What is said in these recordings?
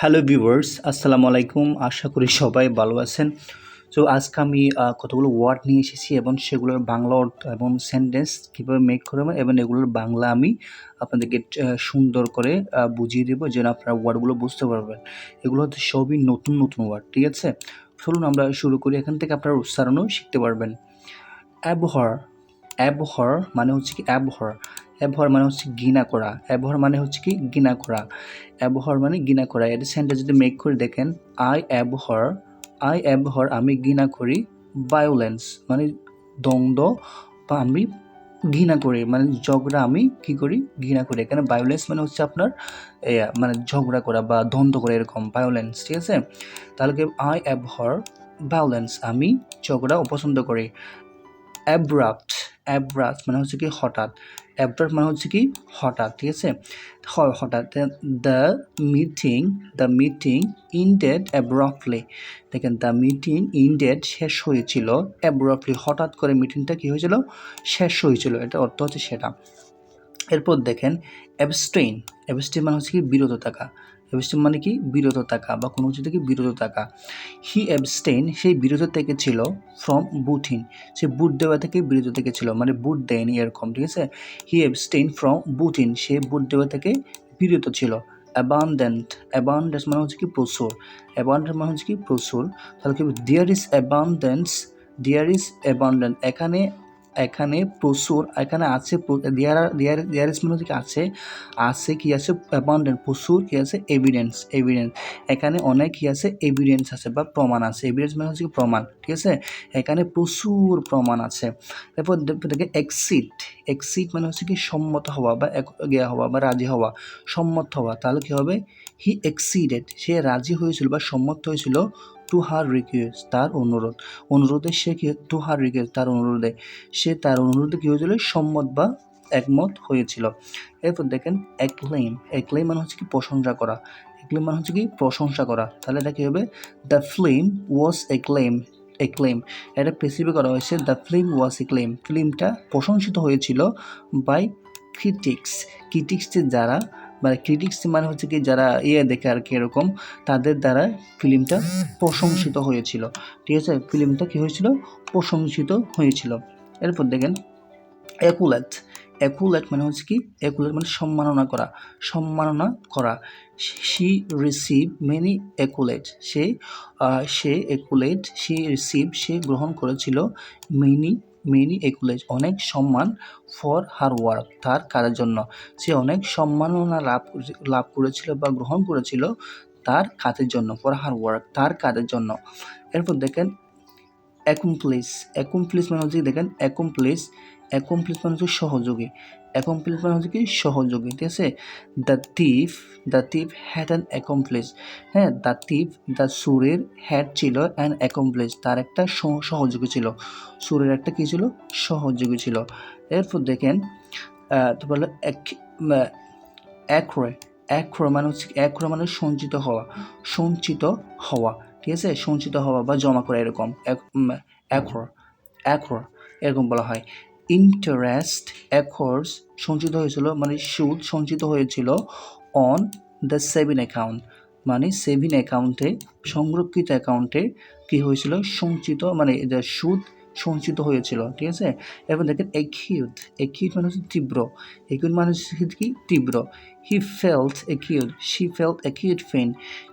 Hello viewers, আসসালামু আলাইকুম। আশা করি সবাই ভালো আছেন। তো আজকে আমি কতগুলো ওয়ার্ড নিয়ে এসেছি এবং সেগুলোর বাংলা অর্থ এবং সেন্টেন্স কীভাবে মেক করবেন এবং এগুলোর বাংলা আমি আপনাদেরকে সুন্দর করে বুঝিয়ে দেবো যেন আপনারা ওয়ার্ডগুলো বুঝতে পারবেন। এগুলো হচ্ছে সবই নতুন নতুন ওয়ার্ড, ঠিক আছে? চলুন আমরা শুরু করি। এখান থেকে আপনারা উচ্চারণও শিখতে পারবেন। অ্যাবহর অ্যাবহর মানে হচ্ছে কি অ্যাবহর। অ্যাবহর মানে হচ্ছে ঘৃণা করা। অ্যাবহর মানে হচ্ছে কি? ঘৃণা করা। অ্যাবহর মানে ঘৃণা করা। এটা সেন্টেন্স যদি মেক করে দেখেন আই অ্যাবহর আই অ্যাবহর আমি ঘৃণা করি ভায়োলেন্স মানে দ্বন্দ্ব বা আমি ঘৃণা করি। মানে ঝগড়া আমি কি করি? ঘৃণা করি। এখানে ভায়োলেন্স মানে হচ্ছে আপনার মানে ঝগড়া করা বা দ্বন্দ্ব করা এরকম ভায়োলেন্স ঠিক আছে? তাহলে আই অ্যাবহর ভায়োলেন্স আমি ঝগড়া অপছন্দ করি। অ্যাব্রাপ্ট অ্যাব্রাপ্ট মানে হচ্ছে কি হঠাৎ। অ্যাব্রাপ্ট মানে হচ্ছে কি হঠাৎ, ঠিক আছে? হঠাৎ। The meeting the meeting indeed abruptly দেখেন দ্য মিটিং ইনডেড শেষ হয়েছিল অ্যাব্রফলি হঠাৎ করে মিটিংটা কি হয়েছিল? শেষ হয়েছিল। এটা অর্থ হচ্ছে সেটা। এরপর দেখেন অ্যাবস্টেইন অ্যাবস্টেইন মানে হচ্ছে কি বিরত থাকা। অ্যাবস্টেইন মানে কি? বিরত থাকা বা কোনো কিছু থেকে বিরত থাকা। হি অ্যাবস্টেইন সেই বিরত থেকে ছিল ফ্রম বুথিং সে বুট দেওয়া থেকে বিরত থেকে ছিল মানে বুট দেয়নি এরকম, ঠিক আছে? হি অ্যাবস্টেইন ফ্রম বুথিং সে বুট দেওয়া থেকে বিরত ছিল। অ্যাবান্ডেন্ট অ্যাবান্ডেন্স মানে হচ্ছে কি প্রচুর। অ্যাবান্ডেন্ট মানে হচ্ছে কি প্রচুর। তাহলে কি there is abundance there is abundant এখানে এখানে প্রচুর, এখানে আছে মানে আছে? আছে কি আছে? অ্যাবান্ডেন্ট প্রচুর কি আছে? এভিডেন্স এভিডেন্স এখানে অনেক কি আছে? এভিডেন্স আছে বা প্রমাণ আছে। এভিডেন্স মানে হচ্ছে প্রমাণ, ঠিক আছে? এখানে প্রচুর প্রমাণ আছে। তারপর দেখে এক্সিট এক্সিট মানে হচ্ছে কি সম্মত হওয়া বা এক- ইয়ে হওয়া বা রাজি হওয়া। সম্মত হওয়া, তাহলে কি হবে? হি এক্সিডেড সে রাজি হয়েছিল বা সম্মত হয়েছিল টু হার রিকোয়েস্ট তার অনুরোধ। অনুরোধে সে কি টু হার রিকোয়েস্ট তার অনুরোধে? সে তার অনুরোধে কী হয়েছিল? সম্মত বা একমত হয়েছিল। এরপর দেখেন অ্যাক্লেম অ্যাক্লেম মানে হচ্ছে কি প্রশংসা করা। অ্যাক্লেম মানে হচ্ছে কি প্রশংসা করা। তাহলে এটা কী হবে? দ্য ফিল্ম ওয়াজ এক্লেম এক্লেম এটা স্পেসিফিক করা হয়েছে, দ্য ফিল্ম ওয়াজ এক্লেম ফিল্মটা প্রশংসিত হয়েছিল বাই ক্রিটিক্স ক্রিটিক্সের যারা মানে ক্রিটিক্স মানে হচ্ছে কি যারা ইয়ে দেখে আর কি এরকম, তাদের দ্বারা ফিল্মটা প্রশংসিত হয়েছিল। ঠিক আছে? ফিল্মটা কী হয়েছিল? প্রশংসিত হয়েছিল। এরপর দেখেন অ্যাকুলেট অ্যাকুলেট মানে হচ্ছে কি? অ্যাকুলেট মানে সম্মাননা করা সম্মাননা করা। শি রিসিভ মেনি অ্যাকুলেট সে সে অ্যাকুলেট সে রিসিভ সে গ্রহণ করেছিল মেনি মেনি একুলেজ অনেক সম্মান ফর হার ওয়ার্ক, তার কাজের জন্য। সে অনেক সম্মাননা লাভ লাভ করেছিল বা গ্রহণ করেছিল তার কাজের জন্য ফর হার ওয়ার্ক তার কাজের জন্য। এরপর দেখেন অ্যাকমপ্লিস অ্যাকমপ্লিস মানে হচ্ছে দেখেন অ্যাকমপ্লিস অ্যাকমপ্লিস মানে হচ্ছে সহযোগী অ্যাকমপ্লিস মানে হচ্ছে কি সহযোগী, ঠিক আছে? The thief the thief had an accomplice হ্যাঁ? দ্য টিফ দ্য সুরের হ্যাড ছিল অ্যান অ্যাকমপ্লিস তার একটা সহযোগী ছিল, সুরের একটা কী ছিল? সহযোগী ছিল। এরপর দেখেন তো বলল অ্যাক্রো অ্যাক্রো মানে হচ্ছে অ্যাক্রো মানে সঞ্চিত হওয়া সঞ্চিত হওয়া। ঠিক আছে? সঞ্চিত হওয়া বা জমা করা এরকম অ্যাকর অ্যাকর এরকম বলা হয়। ইন্টারেস্ট অ্যাকর্স সঞ্চিত হয়েছিল মানে সুদ সঞ্চিত হয়েছিল অন দ্য সেভিং অ্যাকাউন্ট মানে সেভিং অ্যাকাউন্টে সংরক্ষিত অ্যাকাউন্টে কী হয়েছিল? সঞ্চিত মানে সুদ সঞ্চিত হয়েছিল, ঠিক আছে? এরপর দেখেন একিউট একিউট মানে হচ্ছে তীব্র একিউট মানে হচ্ছে কি তীব্র। He felt acute she felt acute pain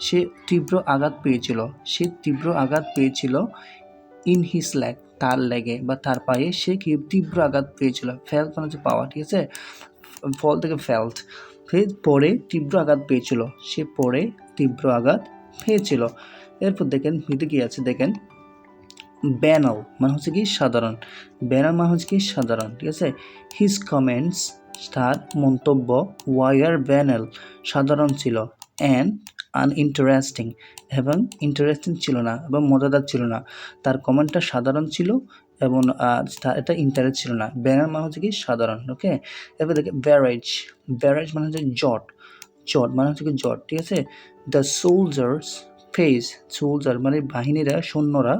সে তীব্র আঘাত পেয়েছিল, সে তীব্র আঘাত পেয়েছিল ইন হিস ল্যাগ তার লেগে বা তার পায়ে। সে কি? তীব্র আঘাত পেয়েছিল ফেল্ট মানে হচ্ছে পাওয়া, ঠিক আছে? ফল থেকে ফেল্ট ফের পরে তীব্র আঘাত পেয়েছিল, সে পরে তীব্র আঘাত পেয়েছিল। এরপর দেখেন ভিতরে কি আছে? দেখেন ব্যানাল মানে হচ্ছে কি সাধারণ। ব্যানাল মানে হচ্ছে কি সাধারণ, ঠিক আছে? হিজ কমেন্টস তার মন্তব্য ওয়ার ব্যানাল সাধারণ ছিল অ্যান্ড আনইন্টারেস্টিং এবং ইন্টারেস্টিং ছিল না এবং মজাদার ছিল না। তার কমেন্টটা সাধারণ ছিল এবং এটা ইন্টারেস্ট ছিল না। ব্যানার মানে হচ্ছে কি সাধারণ, ওকে? এবার দেখে ব্যারেজ ব্যারেজ মানে হচ্ছে জট। জট মানে হচ্ছে কি জট, ঠিক আছে? দ্য সোলজার্স ফেস সোলজার মানে বাহিনীরা, সৈন্যরা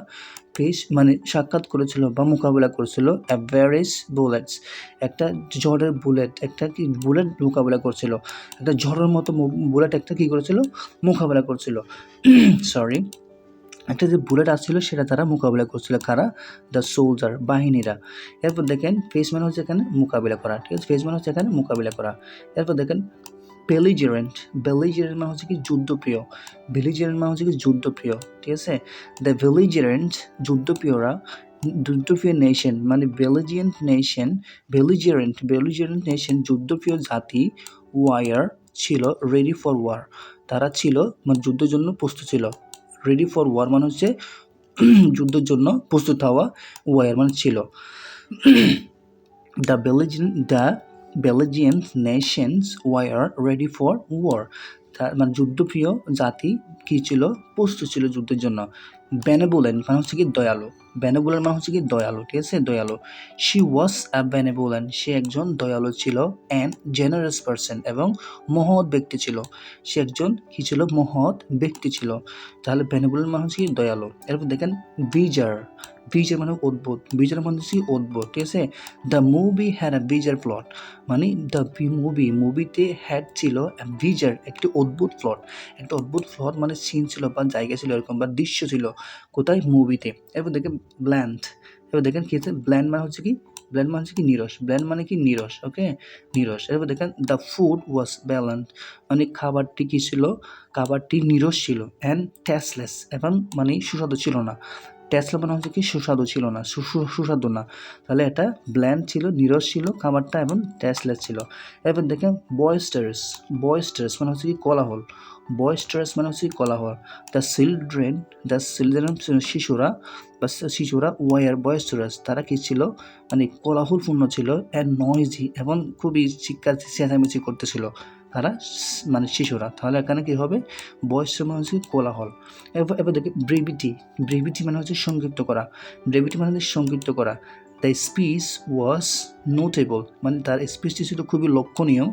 পেশ মানে সাক্ষাৎ করেছিল বা মোকাবিলা করেছিল অ্যাভারেজ বুলেটস। একটা ঝড়ের বুলেট, একটা কি বুলেট মোকাবিলা করছিল। একটা ঝড়ের মতো বুলেট একটা কী করেছিল? মোকাবিলা করছিল। সরি একটা যে বুলেট আসছিল, সেটা তারা মোকাবিলা করছিল। কারা? দ্য সোলজার বাহিনীরা। এরপর দেখেন ফেস মানে হচ্ছে এখানে মোকাবিলা করা। ঠিক আছে? ফেস মানে হচ্ছে এখানে মোকাবিলা করা। এরপর দেখেন বেলিজেরেন্ট বেলিজেরেন্ট মানে হচ্ছে কি যুদ্ধপ্রিয় বেলিজেরেন্ট মানে হচ্ছে কি যুদ্ধপ্রিয়, ঠিক আছে? দ্য বেলিজেরেন্ট যুদ্ধপ্রিয়রা, যুদ্ধপ্রিয় নেশন মানে বেলিজিয়ান নেশন বেলিজেরেন্ট বেলিজেরেন্ট নেশন যুদ্ধপ্রিয় জাতি ওয়ার ছিল রেডি ফর ওয়ার তারা ছিল মানে যুদ্ধের জন্য প্রস্তুত ছিল রেডি ফর ওয়ার মানে হচ্ছে যুদ্ধের জন্য প্রস্তুত হওয়া ওয়ার মানে ছিল। The Belgian the Belgian nations war ready for war মানে যুদ্ধপ্রিয় জাতি কী ছিল? প্রস্তুত ছিল যুদ্ধের জন্য। বেনেবুলেন মানে হচ্ছে কি দয়ালু। বেনেবুলেন মানে হচ্ছে কি দয়ালু, ঠিক আছে? দয়ালু। শি ওয়াজ আ বেনেবুলেন সে একজন দয়ালু ছিল অ্যান্ড জেনারেস পারসন এবং মহৎ ব্যক্তি ছিল। সে একজন কি ছিল? মহৎ ব্যক্তি ছিল। তাহলে বেনেবুলেন মানে হচ্ছে কি দয়ালু? এরপর দেখেন বিজার বিজার মানে অদ্ভুত বিজার মানে হচ্ছে অদ্ভুত ঠিক আছে? The movie had a bizarre plot মানে দ্য মুভি মুভিতে হ্যাড ছিল বিজার একটি অদ্ভুত প্লট একটা অদ্ভুত প্লট মানে সিন ছিল বা জায়গা ছিল, এরকম বা দৃশ্য ছিল কোথায়? মুভিতে এরপর দেখেন ব্ল্যান্ড এবার দেখেন কী হচ্ছে? ব্ল্যান্ড মানে হচ্ছে কি? ব্ল্যান্ড মানে হচ্ছে কি? নিরস। ব্ল্যান্ড মানে কি? নিরস, ওকে? নিরস। এরপর দেখেন দ্য ফুড ওয়াজ ব্যালেন্স মানে খাবারটি কী ছিল? খাবারটি নিরস ছিল অ্যান্ড টেস্টলেস এবং মানে সুস্বাদু ছিল না। টেসলা মানে হচ্ছে কি? সুস্বাদু ছিল না। সুসু- সুস্বাদু না। তাহলে এটা ব্ল্যান্ড ছিল, নিরস ছিল, খাবারটা এবং টেস্টলেস ছিল। এবার দেখেন বয়েস্টার্স বয়েস্টার্স মানে হচ্ছে কি কোলাহল। বয়েস্টার্স মানে হচ্ছে কি কোলাহল। দ্য চিলড্রেন দ্য চিলড্রেন শিশুরা বা শিশুরা ওয়ার বয়েস্টার্স তারা কি ছিল? মানে কোলাহলপূর্ণ ছিল অ্যান্ড নয়েজি এবং খুবই চিৎকার চেঁচামেচি করতেছিল। তারা মানে শিশুরা। তাহলে এখানে কি হবে? বয়স মানে হচ্ছে কোলাহল। এবার এবার দেখি ব্রেভিটি ব্রেভিটি মানে হচ্ছে সংক্ষিপ্ত করা। ব্রেভিটি মানে হচ্ছে সংক্ষিপ্ত করা। দ্য স্পিচ ওয়াজ নোটেবল মানে তার স্পিচটি ছিল খুবই লক্ষণীয়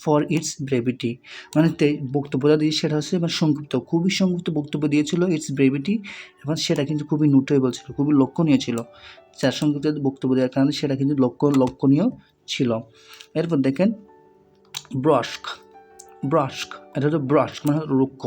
ফর ইটস ব্রেভিটি মানে বক্তব্যটা দিয়ে সেটা হচ্ছে মানে সংক্ষিপ্ত। খুবই সংক্ষিপ্ত বক্তব্য দিয়েছিল ইটস ব্রেভিটি এবং সেটা কিন্তু খুবই নোটেবল ছিল, খুবই লক্ষণীয় ছিল। যার সংক্ষিপ্ত বক্তব্য দেওয়ার কারণে সেটা কিন্তু লক্ষ্য লক্ষণীয় ছিল। এরপর দেখেন ব্রস্ক ব্রস্ক এটা হচ্ছে ব্রস্ক মানে রুক্ষ।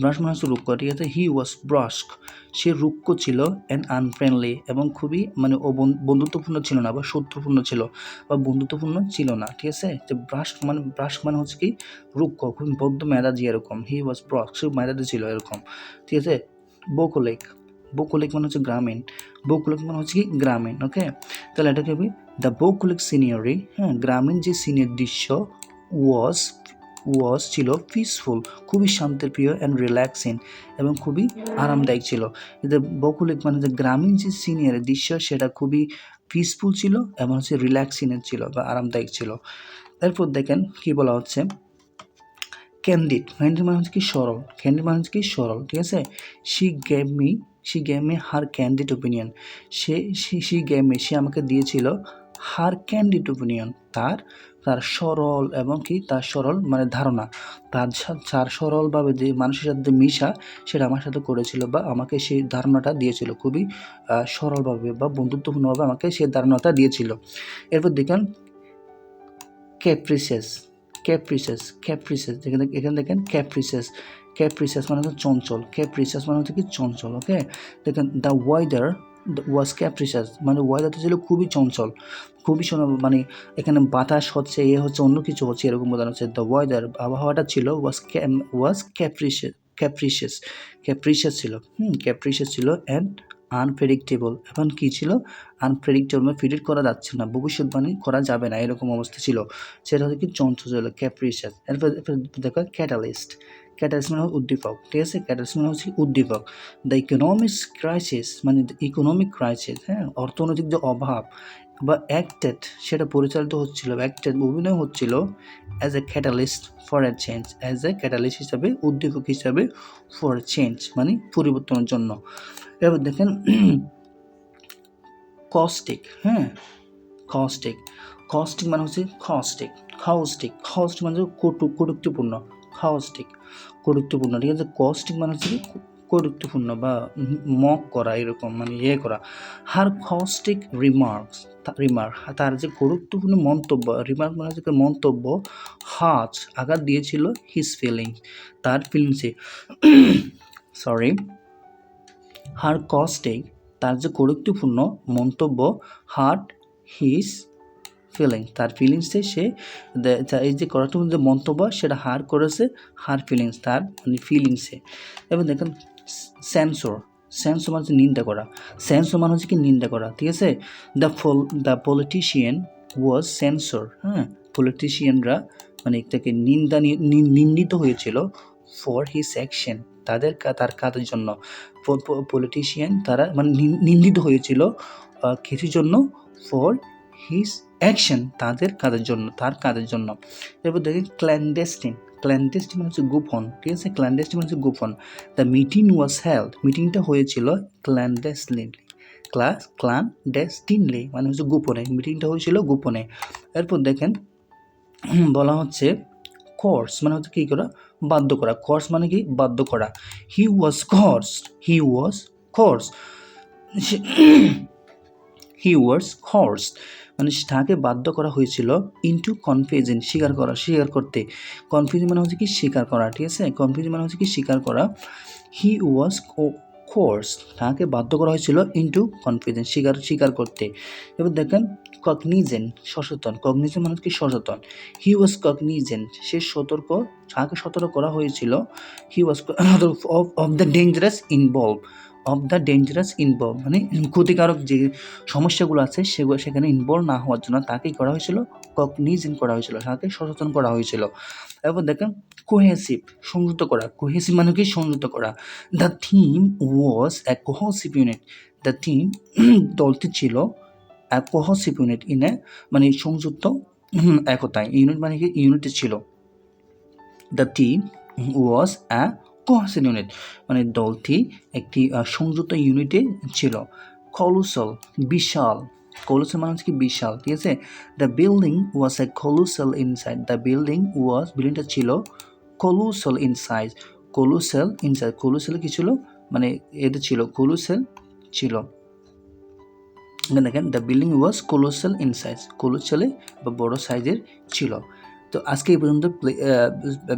ব্রস্ক মানে হচ্ছে রুক্ষ, ঠিক আছে? হি ওয়াজ ব্রস্ক সে রুক্ষ ছিল অ্যান্ড আনফ্রেন্ডলি এবং খুবই মানে ও বন- বন্ধুত্বপূর্ণ ছিল না বা শত্রুপূর্ণ ছিল বা বন্ধুত্বপূর্ণ ছিল না, ঠিক আছে? যে ব্রাস্ক মানে ব্রাস্ক মানে হচ্ছে কি? রুক্ষ, খুবই বদ্ধ মেজাজি এরকম। হি ওয়াজ ব্রস্ক সে মেজাজি ছিল এরকম, ঠিক আছে? বকুলেক বকুলেক মানে হচ্ছে গ্রামীণ। বকুলেক মানে হচ্ছে কি? গ্রামীণ ওকে তাহলে এটাকে হবে দ্য বকুলেক সিনিয়রি হ্যাঁ? গ্রামীণ যে সিনিয়র দৃশ্য ওয়াজ ওয়াজ ছিল পিসফুল খুবই শান্তির, প্রিয় অ্যান্ড রিল্যাক্সিং এবং খুবই আরামদায়ক ছিল। এদের বকুলিক মানে যে গ্রামীণ যে সিনিয়রের দৃশ্য, সেটা খুবই পিসফুল ছিল এবং হচ্ছে রিল্যাক্সিংয়ের ছিল বা আরামদায়ক ছিল। এরপর দেখেন কি বলা হচ্ছে? ক্যান্ডিড ক্যান্ডিড মানে হচ্ছে কি সরল ক্যান্ডিড মানে হচ্ছে কি সরল, ঠিক আছে? She gave me she gave me her candid opinion say she gave me সে আমাকে দিয়েছিল হার ক্যান্ডিড ওপিনিয়ন তার তার সরল এবং কি? তার সরল মানে ধারণা। তার তার সরলভাবে যে মানুষের সাথে মিশা, সেটা আমার সাথে করেছিল বা আমাকে সেই ধারণাটা দিয়েছিল। খুবই সরলভাবে বা বন্ধুত্বপূর্ণভাবে আমাকে সেই ধারণাটা দিয়েছিল। এরপর দেখেন ক্যাপ্রিসেস ক্যাপ্রিসেস ক্যাপ্রিসেস এখানে এখানে দেখেন ক্যাপ্রিসেস ক্যাপ্রিসেস মানে হচ্ছে চঞ্চল ক্যাপ্রিসেস মানে হচ্ছে কি? চঞ্চল ওকে দেখেন দ্য ওয়েদার ওয়াজ ক্যাপ্রিসাস মানে ওয়েদারটা ছিল খুবই চঞ্চল, খুবই মানে এখানে বাতাস হচ্ছে, এ হচ্ছে, অন্য কিছু হচ্ছে, এরকম বোঝানো হচ্ছে। দ্য ওয়েদার আবহাওয়াটা ছিল ওয়াজ ওয়াজ ক্যাপ্রিসিয়াস ক্যাপ্রিসিয়াস ক্যাপ্রিসিয়াস ছিল, হুম ক্যাপ্রিসিয়াস ছিল অ্যান্ড আনপ্রেডিক্টেবল এখন কী ছিল? আনপ্রেডিক্টেবল মানে প্রেডিক্ট করা যাচ্ছে না, ভবিষ্যৎবাণী করা যাবে না, এরকম অবস্থা ছিল। সেটা হচ্ছে কি চঞ্চল ছিল ক্যাপ্রিসিয়াস এরপর দেখো ক্যাটালিস্ট ক্যাটালিস্ট মানে উদ্দীপক, ঠিক আছে? ক্যাটালিস্ট মানে হচ্ছে উদ্দীপক। দ্য ইকোনমিক্স ক্রাইসিস মানে ইকোনমিক ক্রাইসিস হ্যাঁ? অর্থনৈতিক যে অভাব বা অ্যাক্টেড সেটা পরিচালিত হচ্ছিল অ্যাক্টেড অভিনয় হচ্ছিল as a catalyst for a change as a catalyst হিসাবে, উদ্দীপক হিসাবে ফর চেঞ্জ মানে পরিবর্তনের জন্য। এবার দেখেন কস্টিক হ্যাঁ? কস্টিক কস্টিক মানে হচ্ছে খস্টিক খাউস্টিক খাউস্টিক মানে হচ্ছে কটু, কটুক্তিপূর্ণ খাউস্টিক কটুক্তিপূর্ণ, ঠিক আছে? কস্টিক মানে হচ্ছে কি কৌতুকপূর্ণ বা মক করা, এরকম মানে ইয়ে করা। হার কস্টিক রিমার্কস রিমার্ক তার যে গুরুত্বপূর্ণ মন্তব্য রিমার্ক মানে হচ্ছে মন্তব্য হাজ আঘাত দিয়েছিল হিজ ফিলিংস তার ফিলিংসে সরি হার কস্টিক তার যে গুরুত্বপূর্ণ মন্তব্য হার্ট হিজ ফিলিং তার ফিলিংসে সে এই যে গুরুত্বপূর্ণ যে মন্তব্য, সেটা হার করেছে, হার ফিলিংস তার মানে ফিলিংসে এবং দেখেন সেন্সর সেন্সর মানে হচ্ছে নিন্দা করা। সেন্সর মানে হচ্ছে কি নিন্দা করা, ঠিক আছে? The fall the politician was censor হ্যাঁ? পলিটিশিয়ানরা মানে তাকে নিন্দা নিন্দিত হয়েছিল ফর হিস অ্যাকশন তাদের তার কাজের জন্য। পলিটিশিয়ান তারা মানে নিন্দিত হয়েছিল কিছুর জন্য ফর হিস অ্যাকশন তাদের কাজের জন্য, তার কাজের জন্য। এরপর দেখেন ক্ল্যান্ডেস্টিন ক্ল্যান্ডেস্টিন মানে হচ্ছে গোপন, ঠিক আছে? ক্ল্যান্ডেস্টিন মানে হচ্ছে গোপন। দ্য মিটিং ওয়াজ হেল্ড মিটিংটা হয়েছিল ক্ল্যান্ডেস্টলি ক্লাস ক্ল্যান্ডেস্টিনলি মানে হচ্ছে গোপনে মিটিংটা হয়েছিল গোপনে। এরপর দেখেন বলা হচ্ছে কোর্স মানে হচ্ছে কী করা? বাধ্য করা। কোর্স মানে কি? বাধ্য করা। He was coerced he was coerced he was coerced মানে তাকে বাধ্য করা হয়েছিল ইনটু কনফিউশন স্বীকার করা, স্বীকার করতে। কনফিউশন মানে হচ্ছে কি স্বীকার করা, ঠিক আছে? কনফিউশন মানে হচ্ছে কি স্বীকার করা। হি ওয়াজ কোর্স তাকে বাধ্য করা হয়েছিল ইনটু কনফিউশন স্বীকার স্বীকার করতে। এবার দেখেন কগনিজেন সচেতন। কগনিজেন মানে কি সচেতন। হি ওয়াজ কগনিজেন সে সতর্ক, তাকে সতর্ক করা হয়েছিল। He was of of the dangerous involve of the dangerous involve মানে ক্ষতিকারক যে সমস্যাগুলো আছে সেগুলো সেখানে ইনভলভ না হওয়ার জন্য তাকেই করা হয়েছিল কগনিজেন করা হয়েছিল, তাকে সচেতন করা হয়েছিল। এরপর দেখেন কোহেসিভ সংযুক্ত করা কোহেসিভ মানে কি? সংযুক্ত করা। The team was a cohesive unit the team দলটি ছিল এ কোহসিভ ইউনিট ইন মানে সংযুক্ত একতায়। ইউনিট মানে কি? ইউনিট ছিল। The team was a cohesive unit মানে দলটি একটি সংযুক্ত ইউনিটে ছিল। কলুসল, বিশাল। কলুসল মানে হচ্ছে কি বিশাল, ঠিক আছে? The building was a colossal inside the building was বিল্ডিংটা ছিল colossal in size colossal inside colossal কি ছিল? মানে এটা ছিল কলুসেল ছিল। দেখেন the building was colossal in size কোলোসালে বা বড় সাইজের ছিল। তো আজকে এই পর্যন্ত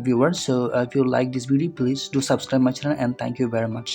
viewer so if you like this video please do subscribe my channel and thank you very much